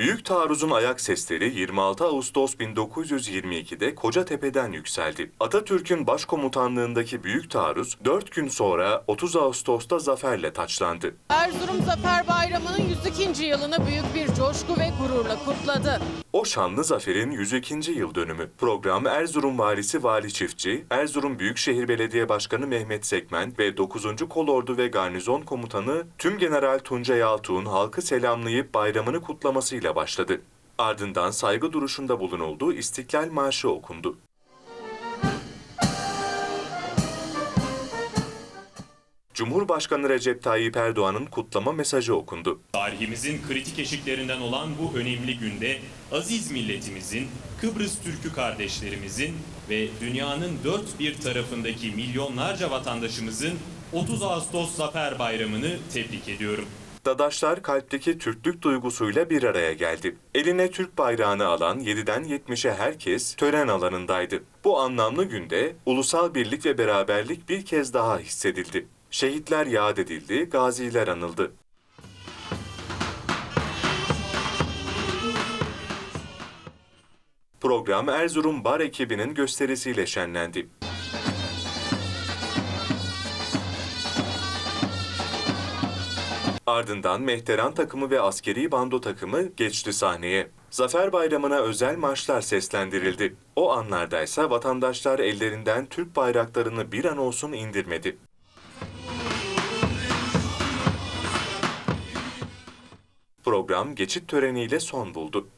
Büyük taarruzun ayak sesleri 26 Ağustos 1922'de Kocatepe'den yükseldi. Atatürk'ün başkomutanlığındaki büyük taarruz 4 gün sonra 30 Ağustos'ta zaferle taçlandı. Erzurum Zafer Bayramı'nın 102. yılını büyük bir coşku ve gururla kutladı. O şanlı zaferin 102. yıl dönümü. Program Erzurum Valisi Vali Çiftçi, Erzurum Büyükşehir Belediye Başkanı Mehmet Sekmen ve 9. Kolordu ve Garnizon Komutanı Tüm General Tuncay Altuğ'un halkı selamlayıp bayramını kutlamasıyla başladı. Ardından saygı duruşunda bulunuldu, İstiklal Marşı okundu. Cumhurbaşkanı Recep Tayyip Erdoğan'ın kutlama mesajı okundu. Tarihimizin kritik eşiklerinden olan bu önemli günde aziz milletimizin, Kıbrıs Türk'ü kardeşlerimizin ve dünyanın dört bir tarafındaki milyonlarca vatandaşımızın 30 Ağustos Zafer Bayramı'nı tebrik ediyorum. Dadaşlar kalpteki Türklük duygusuyla bir araya geldi. Eline Türk bayrağını alan 7'den 70'e herkes tören alanındaydı. Bu anlamlı günde ulusal birlik ve beraberlik bir kez daha hissedildi. Şehitler yad edildi, gaziler anıldı. Program Erzurum Bar ekibinin gösterisiyle şenlendi. Ardından Mehteran takımı ve askeri bando takımı geçti sahneye. Zafer Bayramı'na özel marşlar seslendirildi. O anlardaysa vatandaşlar ellerinden Türk bayraklarını bir an olsun indirmedi. Program geçit töreniyle son buldu.